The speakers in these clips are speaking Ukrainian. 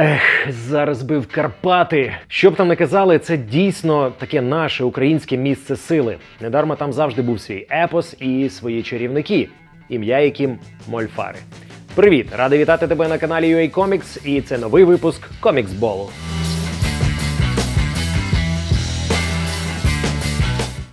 Ех, зараз би в Карпати. Що б там не казали, це дійсно таке наше українське місце сили. Недарма там завжди був свій епос і свої чарівники, ім'я яким Мольфари. Привіт! Радий вітати тебе на каналі UA Comics, і це новий випуск Комікс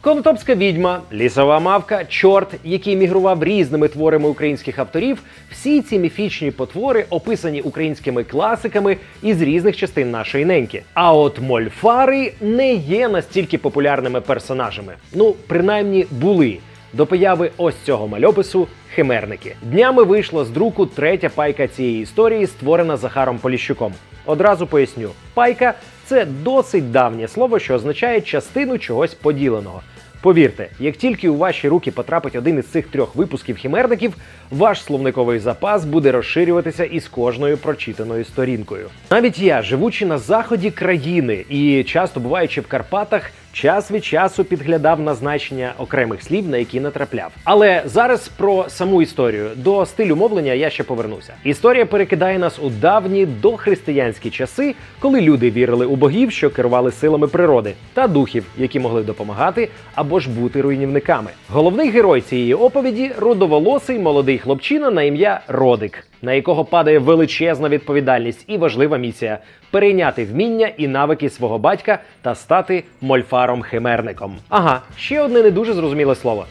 Конотопська відьма, лісова мавка, чорт, який мігрував різними творами українських авторів. Всі ці міфічні потвори описані українськими класиками із різних частин нашої неньки. А от мольфари не є настільки популярними персонажами. Ну, принаймні, були. До появи ось цього мальопису химерники. Днями вийшла з друку третя пайка цієї історії, створена Захаром Поліщуком. Одразу поясню: пайка це досить давнє слово, що означає частину чогось поділеного. Повірте, як тільки у ваші руки потрапить один із цих трьох випусків хімерників, ваш словниковий запас буде розширюватися із кожною прочитаною сторінкою. Навіть я, живучи на заході країни і часто буваючи в Карпатах, час від часу підглядав на значення окремих слів, на які натрапляв. Але зараз про саму історію до стилю мовлення я ще повернуся. Історія перекидає нас у давні дохристиянські часи, коли люди вірили у богів, що керували силами природи, та духів, які могли допомагати або ж бути руйнівниками. Головний герой цієї оповіді рудоволосий молодий хлопчина на ім'я Родик, на якого падає величезна відповідальність і важлива місія перейняти вміння і навики свого батька та стати мольфаром-химерником. Ага, ще одне не дуже зрозуміле слово.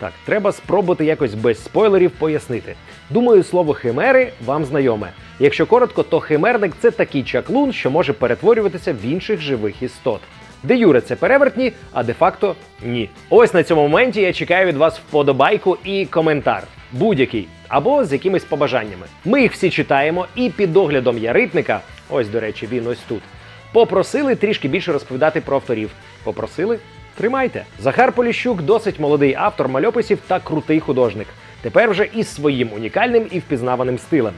Так, треба спробувати якось без спойлерів пояснити. Думаю, слово химери вам знайоме. Якщо коротко, то химерник це такий чаклун, що може перетворюватися в інших живих істот. Де Юре це перевертні, а де-факто ні. Ось на цьому моменті я чекаю від вас вподобайку і коментар. Будь-який або з якимись побажаннями. Ми їх всі читаємо, і під оглядом яритника, ось до речі, він ось тут. Попросили трішки більше розповідати про авторів. Попросили? Тримайте. Захар Поліщук досить молодий автор мальописів та крутий художник. Тепер вже із своїм унікальним і впізнаваним стилем.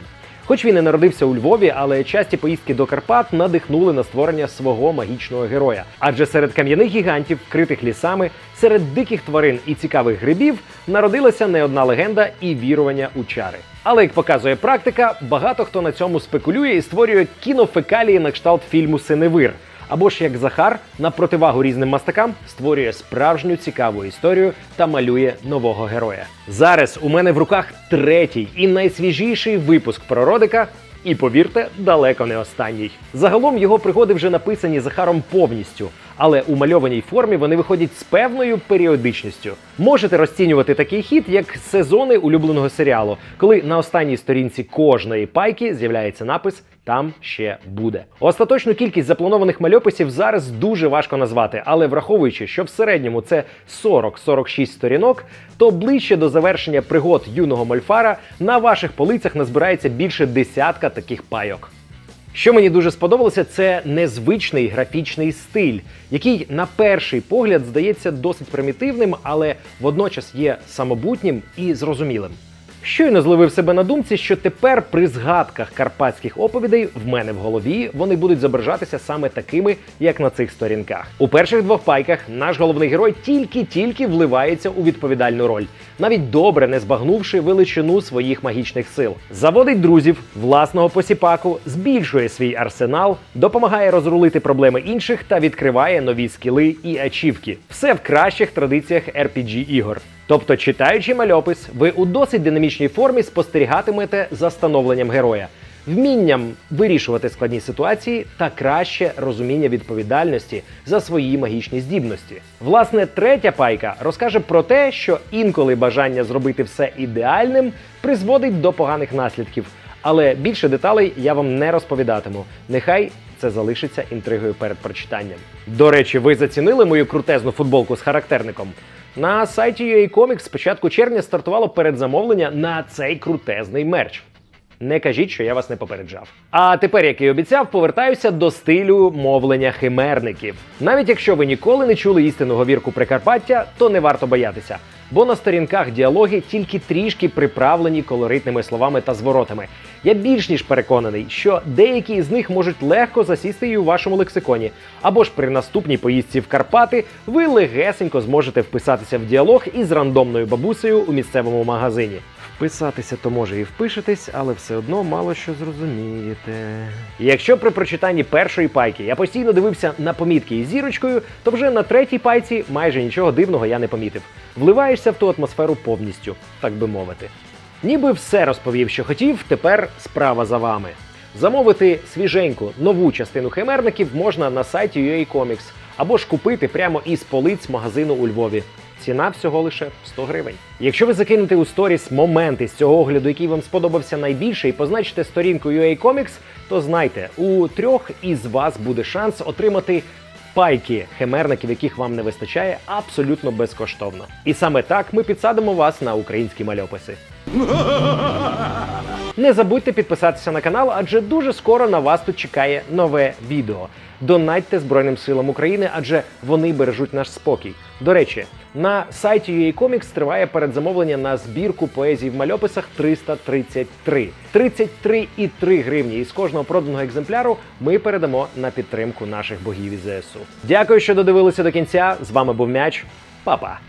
Хоч він і народився у Львові, але часті поїздки до Карпат надихнули на створення свого магічного героя. Адже серед кам'яних гігантів, вкритих лісами, серед диких тварин і цікавих грибів народилася не одна легенда і вірування у чари. Але як показує практика, багато хто на цьому спекулює і створює кінофекалії на кшталт фільму Синевир. Або ж як Захар на противагу різним мастакам створює справжню цікаву історію та малює нового героя. Зараз у мене в руках третій і найсвіжіший випуск про Родика. І повірте, далеко не останній. Загалом його пригоди вже написані Захаром повністю, але у мальованій формі вони виходять з певною періодичністю. Можете розцінювати такий хід як сезони улюбленого серіалу, коли на останній сторінці кожної пайки з'являється напис там ще буде. Остаточну кількість запланованих мальописів зараз дуже важко назвати, але враховуючи, що в середньому це 40-46 сторінок, то ближче до завершення пригод юного мольфара на ваших полицях назбирається більше десятка таких пайок. Що мені дуже сподобалося, це незвичний графічний стиль, який на перший погляд здається досить примітивним, але водночас є самобутнім і зрозумілим. Щойно зловив себе на думці, що тепер при згадках карпатських оповідей в мене в голові вони будуть зображатися саме такими, як на цих сторінках. У перших двох пайках наш головний герой тільки-тільки вливається у відповідальну роль, навіть добре не збагнувши величину своїх магічних сил. Заводить друзів, власного посіпаку, збільшує свій арсенал, допомагає розрулити проблеми інших та відкриває нові скіли і ачівки. Все в кращих традиціях RPG ігор. Тобто, читаючи мальопис, ви у досить динамічній формі спостерігатимете за становленням героя, вмінням вирішувати складні ситуації та краще розуміння відповідальності за свої магічні здібності. Власне, третя пайка розкаже про те, що інколи бажання зробити все ідеальним призводить до поганих наслідків. Але більше деталей я вам не розповідатиму. Нехай це залишиться інтригою перед прочитанням. До речі, ви зацінили мою крутезну футболку з характерником? На сайті UA Comics з червня стартувало передзамовлення на цей крутезний мерч. Не кажіть, що я вас не попереджав. А тепер, як і обіцяв, повертаюся до стилю мовлення химерників. Навіть якщо ви ніколи не чули істинну говірку Прикарпаття, то не варто боятися. Бо на сторінках діалоги тільки трішки приправлені колоритними словами та зворотами. Я більш ніж переконаний, що деякі з них можуть легко засісти і у вашому лексиконі. Або ж при наступній поїздці в Карпати ви легесенько зможете вписатися в діалог із рандомною бабусею у місцевому магазині. Вписатися то може і впишетесь, але все одно мало що зрозумієте. Якщо при прочитанні першої пайки я постійно дивився на помітки із зірочкою, то вже на третій пайці майже нічого дивного я не помітив. Вливаєшся в ту атмосферу повністю, так би мовити. Ніби все розповів, що хотів, тепер справа за вами. Замовити свіженьку нову частину химерників можна на сайті UA Comics або ж купити прямо із полиць магазину у Львові. Ціна всього лише 100 гривень. Якщо ви закинете у сторіс моменти з цього огляду, який вам сподобався найбільше, і позначите сторінку UA Comics, то знайте, у трьох із вас буде шанс отримати пайки химерників, яких вам не вистачає, абсолютно безкоштовно. І саме так ми підсадимо вас на українські мальописи. Не забудьте підписатися на канал, адже дуже скоро на вас тут чекає нове відео. Донатьте Збройним силам України, адже вони бережуть наш спокій. До речі, на сайті UA Comics триває передзамовлення на збірку поезії в мальописах 333. 33,3 гривні. І з кожного проданого екземпляру ми передамо на підтримку наших богів із ЗСУ. Дякую, що додивилися до кінця. З вами був м'яч. Па-па!